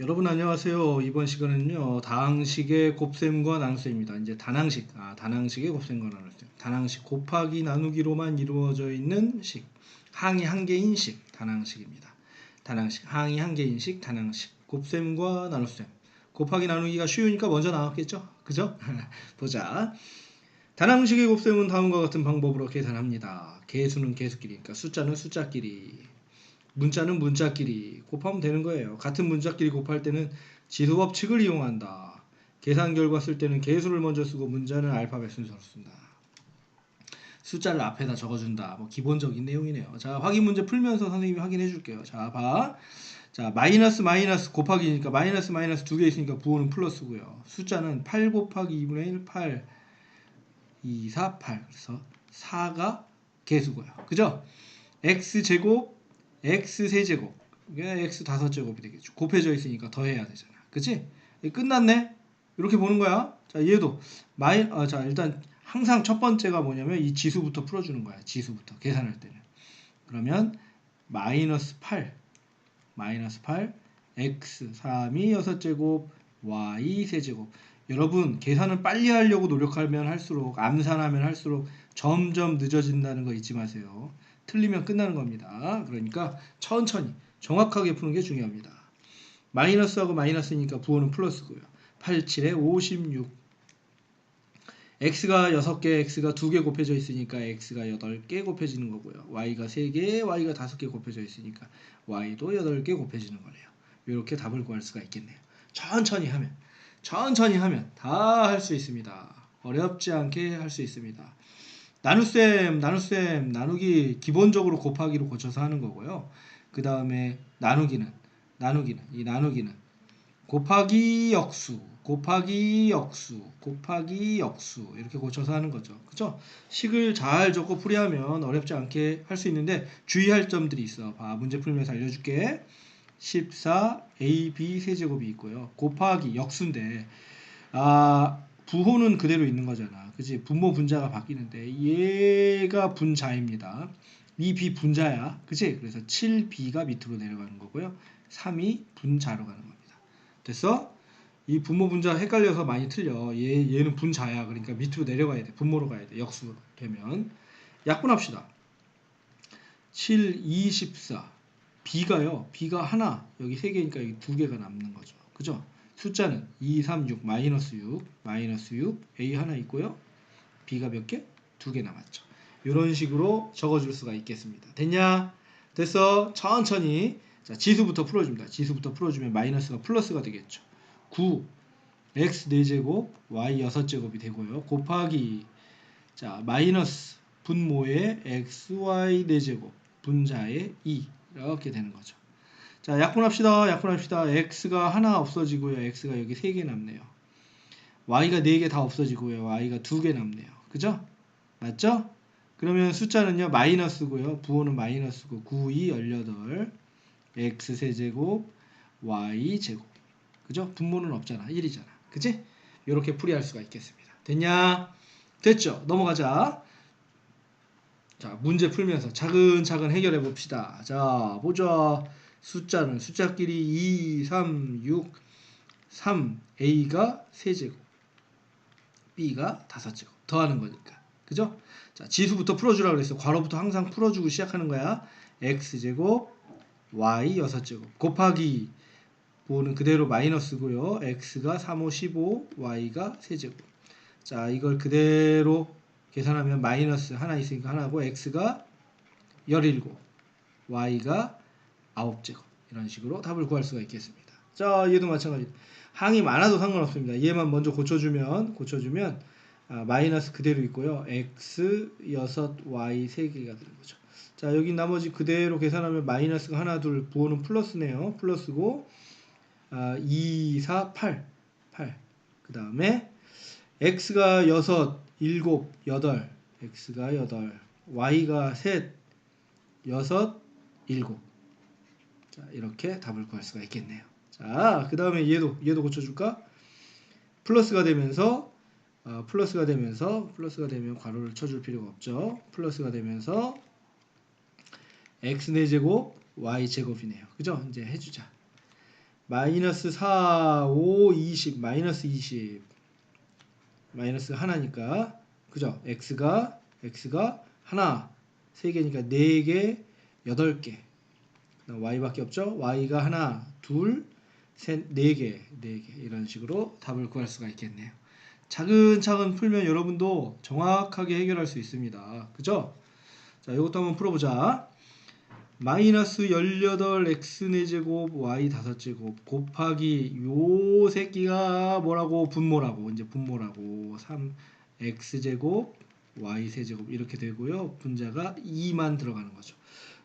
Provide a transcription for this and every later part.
여러분 안녕하세요. 이번 시간은요 다항식의 곱셈과 나눗셈입니다. 이제 단항식, 아 단항식의 곱셈과 나눗셈. 단항식 곱하기 나누기로만 이루어져 있는 식, 항이 한 개인 식, 단항식입니다. 단항식, 항이 한 개인 식, 단항식, 곱셈과 나눗셈. 곱하기 나누기가 쉬우니까 먼저 나왔겠죠? 그죠? 보자. 단항식의 곱셈은 다음과 같은 방법으로 계산합니다. 개수는 개수끼리니까 숫자는 숫자끼리. 문자는 문자끼리 곱하면 되는 거예요. 같은 문자끼리 곱할 때는 지수 법칙을 이용한다. 계산 결과 쓸 때는 개수를 먼저 쓰고 문자는 알파벳 순서로 쓴다. 숫자를 앞에다 적어준다. 뭐 기본적인 내용이네요. 자 확인 문제 풀면서 선생님이 확인해 줄게요. 자 봐. 자 마이너스 마이너스 곱하기니까 마이너스 마이너스 두 개 있으니까 부호는 플러스고요. 숫자는 8 곱하기 2분의 1 8 2 4 8 그래서 4가 개수고요. 그죠? x 제곱 x 세제곱 이게 x 다섯 제곱이 되겠죠. 곱해져 있으니까 더해야 되잖아. 그치? 끝났네. 이렇게 보는 거야. 자 얘도 마이 아, 자 일단 항상 첫 번째가 뭐냐면 이 지수부터 풀어주는 거야. 지수부터 계산할 때는 그러면 마이너스 8 마이너스 8 x 3이 여섯 제곱 y 세제곱 여러분 계산을 빨리 하려고 노력하면 할수록 암산하면 할수록 점점 늦어진다는 거 잊지 마세요. 틀리면 끝나는 겁니다. 그러니까 천천히 정확하게 푸는 게 중요합니다. 마이너스하고 마이너스니까 부호는 플러스고요. 8, 7에 56 x가 6개, x가 2개 곱해져 있으니까 x가 8개 곱해지는 거고요. y가 3개, y가 5개 곱해져 있으니까 y도 8개 곱해지는 거네요. 이렇게 답을 구할 수가 있겠네요. 천천히 하면 천천히 하면 다 할 수 있습니다. 어렵지 않게 할 수 있습니다. 나눗셈, 나눗셈, 나누기 기본적으로 곱하기로 고쳐서 하는 거고요. 그 다음에 나누기는, 나누기는, 이 나누기는 곱하기 역수, 곱하기 역수, 곱하기 역수 이렇게 고쳐서 하는 거죠. 그죠? 식을 잘 적고 풀이하면 어렵지 않게 할 수 있는데 주의할 점들이 있어. 봐, 문제 풀면서 알려줄게. 14 AB 세제곱이 있고요. 곱하기 역수인데 아 부호는 그대로 있는 거잖아. 그지? 분모 분자가 바뀌는데 얘가 분자입니다. 이 B 분자야. 그지? 그래서 7B가 밑으로 내려가는 거고요. 3이 분자로 가는 겁니다. 됐어? 이 분모 분자 헷갈려서 많이 틀려. 얘 얘는 분자야. 그러니까 밑으로 내려가야 돼. 분모로 가야 돼. 역수 되면 약분합시다. 7, 24. B가요. B가 하나. 여기 세 개니까 여기 두 개가 남는 거죠. 그죠? 숫자는 2, 3, 6, 마이너스 6, 마이너스 6, A 하나 있고요. B가 몇 개? 두 개 남았죠. 이런 식으로 적어줄 수가 있겠습니다. 됐냐? 됐어. 천천히. 자, 지수부터 풀어줍니다. 지수부터 풀어주면 마이너스가 플러스가 되겠죠. 9, x 4제곱, y 6제곱이 되고요. 곱하기, 자, 마이너스 분모의 xy 4제곱, 분자의 2. 이렇게 되는 거죠. 자, 약분합시다. 약분합시다. x가 하나 없어지고요. x가 여기 3개 남네요. y가 4개 다 없어지고요. y가 2개 남네요. 그죠? 맞죠? 그러면 숫자는요. 마이너스고요. 부호는 마이너스고 9, 2, 18 x 세제곱 y 제곱 그죠? 분모는 없잖아. 1이잖아. 그지? 이렇게 풀이할 수가 있겠습니다. 됐냐? 됐죠? 넘어가자. 자, 문제 풀면서 차근차근 해결해 봅시다. 자, 보자. 숫자는 숫자끼리 2, 3, 6, 3, A가 3제곱, B가 5제곱. 더하는 거니까. 그죠? 자, 지수부터 풀어주라 그랬어. 괄호부터 항상 풀어주고 시작하는 거야. X제곱, Y 6제곱. 곱하기, 부호는 그대로 마이너스고요. X가 3, 5, 15, Y가 3제곱. 자, 이걸 그대로 계산하면 마이너스 하나 있으니까 하나고 x가 17, y가 9제곱 이런 식으로 답을 구할 수가 있겠습니다. 자, 얘도 마찬가지. 항이 많아도 상관없습니다. 얘만 먼저 고쳐주면 고쳐주면 아, 마이너스 그대로 있고요. x 6, y 3개가 되는 거죠. 자, 여기 나머지 그대로 계산하면 마이너스가 하나, 둘, 부호는 플러스네요. 플러스고 아, 2, 4, 8, 8. 그 다음에 x가 6, 7, 8, x가 8, y가 3, 6, 7. 자, 이렇게 답을 구할 수가 있겠네요. 자, 그 다음에 얘도, 얘도 고쳐줄까? 플러스가 되면서, 어, 플러스가 되면서, 플러스가 되면 괄호를 쳐줄 필요가 없죠. 플러스가 되면서, x 4제곱, y 제곱이네요. 그죠? 이제 해주자. 마이너스 4, 5, 20, 마이너스 20. 마이너스 하나니까 그죠? x가 x가 하나 세 개니까 네 개, 여덟 개. y밖에 없죠? y가 하나, 둘, 셋, 네 개, 네 개 이런 식으로 답을 구할 수가 있겠네요. 차근차근 풀면 여러분도 정확하게 해결할 수 있습니다. 그죠? 자, 이것도 한번 풀어보자. 마이너스 18x 4제곱 y 5제곱 곱하기 요 새끼가 뭐라고? 분모라고. 이제 분모라고. 3x 제곱 y 세제곱 이렇게 되고요. 분자가 2만 들어가는 거죠.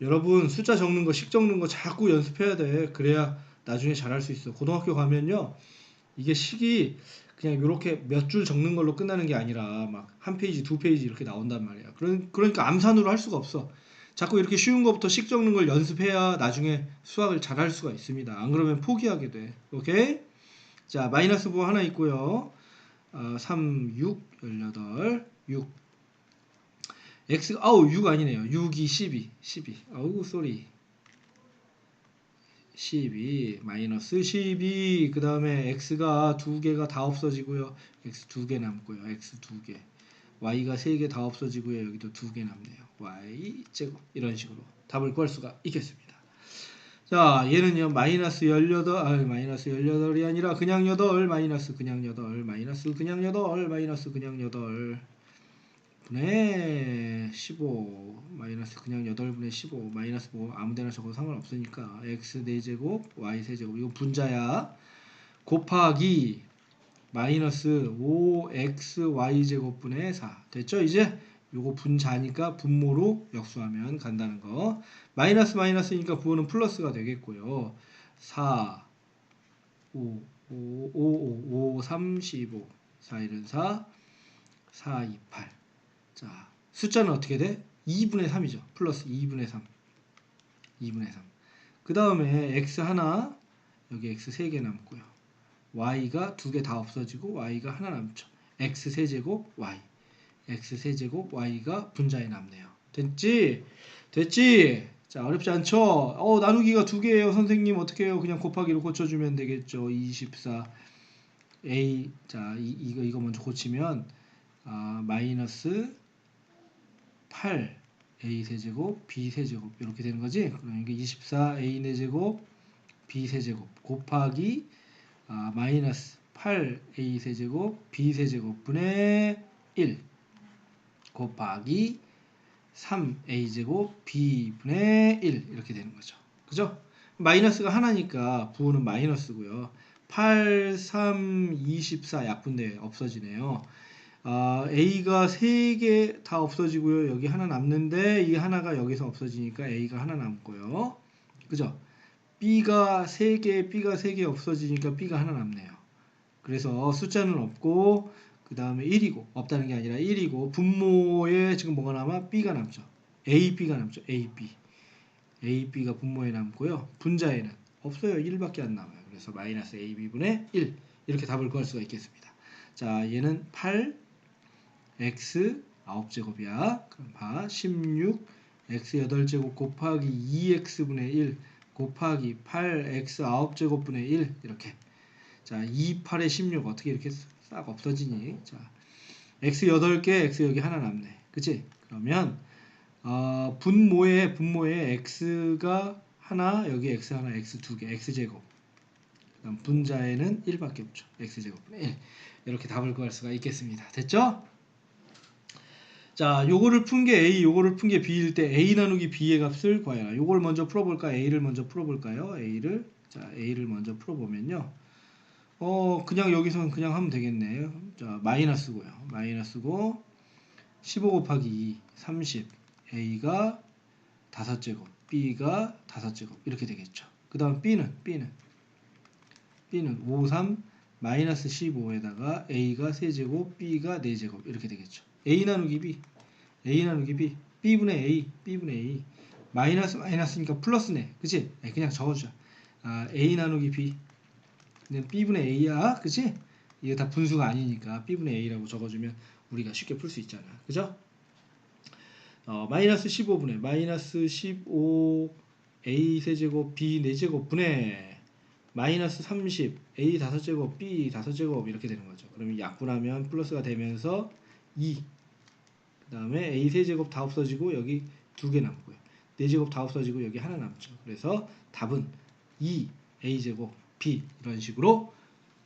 여러분 숫자 적는 거 식 적는 거 자꾸 연습해야 돼. 그래야 나중에 잘할 수 있어. 고등학교 가면요. 이게 식이 그냥 이렇게 몇 줄 적는 걸로 끝나는 게 아니라 막 한 페이지 두 페이지 이렇게 나온단 말이야 그러- 그러니까 암산으로 할 수가 없어 자꾸 이렇게 쉬운 것부터 식 적는 걸 연습해야 나중에 수학을 잘 할 수가 있습니다. 안 그러면 포기하게 돼. 오케이? 자, 마이너스 부 하나 있고요. 어, 3, 6, 18, 6. x, 아우, 6 아니네요. 6이 12, 12. 아우, 쏘리. 12, 마이너스 12. 그 다음에 x가 두 개가 다 없어지고요. x 두 개 남고요. x 두 개. y가 세 개 다 없어지고요. 여기도 두 개 남네요. y 제곱 이런 식으로 답을 구할 수가 있겠습니다. 자, 얘는요. 마이너스 18, 아, 마이너스 18이 아니라 그냥 8, 마이너스 그냥 8, 마이너스 그냥 8, 마이너스 그냥 8 분의 15 마이너스 그냥 8분의 15 마이너스 뭐 아무데나 적어도 상관없으니까 x 4제곱 y 세제곱 이거 분자야. 곱하기 마이너스 5xy 제곱분의 4 됐죠? 이제 요거 분자니까 분모로 역수하면 간다는 거. 마이너스 마이너스니까 부호는 플러스가 되겠고요. 4 5 5 5 5 5 3 15 4 1은 4 4 2 8 자, 숫자는 어떻게 돼? 2분의 3이죠. 플러스 2분의 3. 2분의 3. 그 다음에 x 하나, 여기 x 3개 남고요. y가 두개다 없어지고 y가 하나 남죠. x 세제곱 y. x 세제곱 y가 분자에 남네요. 됐지? 됐지? 자, 어렵지 않죠? 어, 나누기가 두 개예요. 선생님 어떻게 해요? 그냥 곱하기로 고쳐주면 되겠죠. 24 a 자, 이, 이거 이거 먼저 고치면 아, 마이너스 8 a 세제곱 b 세제곱 이렇게 되는 거지. 그럼 이게 24 a 4제곱 b 세제곱 곱하기 아, 마이너스 8 a 세제곱 b 세제곱 분의 1 곱하기 3 a 제곱 b 분의 1 이렇게 되는 거죠. 그죠? 마이너스가 하나니까 부호는 마이너스고요. 8, 3, 24 약분돼 없어지네요. 아, A가 3개 다 없어지고요. 여기 하나 남는데 이 하나가 여기서 없어지니까 A가 하나 남고요. 그죠? B가 3개, B가 3개 없어지니까 B가 하나 남네요. 그래서 숫자는 없고 그 다음에 1이고 없다는 게 아니라 1이고 분모에 지금 뭐가 남아? B가 남죠. A, B가 남죠. A, B. A, B가 분모에 남고요. 분자에는 없어요. 1밖에 안 남아요. 그래서 마이너스 A, B분의 1 이렇게 답을 구할 수가 있겠습니다. 자, 얘는 8 x 9제곱이야. 그럼 봐. 16 x 8제곱 곱하기 2x분의 1 곱하기 8x 9제곱분의 1 이렇게. 자, 2, 8에 16 어떻게 이렇게 싹 없어지니? 자, x 8개, x 여기 하나 남네. 그치? 그러면 어, 분모에 분모에 x가 하나, 여기 x 하나, x 두 개, x 제곱. 그다음 분자에는 1밖에 없죠. x 제곱분의 1. 이렇게 답을 구할 수가 있겠습니다. 됐죠? 자, 요거를 푼 게 A, 요거를 푼 게 B일 때 A 나누기 B의 값을 구해라. 요걸 먼저 풀어볼까? A를 먼저 풀어볼까요? A를 자, A를 먼저 풀어보면요. 어, 그냥 여기서는 그냥 하면 되겠네요. 자, 마이너스고요. 마이너스고 15 곱하기 2, 30. A가 5제곱, B가 5제곱 이렇게 되겠죠. 그 다음 B는 B는 B는 5, 3 마이너스 15에다가 A가 3제곱, B가 4제곱 이렇게 되겠죠. A 나누기 B, A 나누기 B, B분의 A, B분의 A 마이너스 마이너스니까 플러스네, 그치? 네, 그냥 적어주자. 아, A 나누기 B, 는 B분의 A야, 그치? 이게 다 분수가 아니니까 B분의 A라고 적어주면 우리가 쉽게 풀 수 있잖아, 그죠? 어, 마이너스 15분의 마이너스 15 A 세제곱 B 4제곱 분의 마이너스 30 a 다섯 제곱 b 다섯 제곱 이렇게 되는 거죠. 그러면 약분하면 플러스가 되면서 2 그 다음에 a 세 제곱 다 없어지고 여기 두 개 남고요. 네 제곱 다 없어지고 여기 하나 남죠. 그래서 답은 2 a 제곱 b 이런 식으로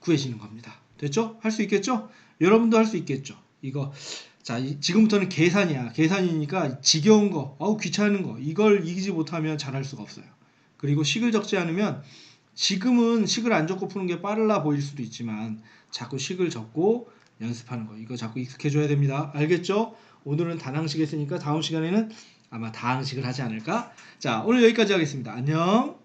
구해지는 겁니다. 됐죠? 할 수 있겠죠? 여러분도 할 수 있겠죠? 이거 자 이- 지금부터는 계산이야. 계산이니까 지겨운 거, 어우 귀찮은 거 이걸 이기지 못하면 잘할 수가 없어요. 그리고 식을 적지 않으면 지금은 식을 안 적고 푸는 게 빠르라 보일 수도 있지만 자꾸 식을 적고 연습하는 거 이거 자꾸 익숙해져야 됩니다. 알겠죠? 오늘은 단항식 했으니까 다음 시간에는 아마 다항식을 하지 않을까? 자 오늘 여기까지 하겠습니다. 안녕.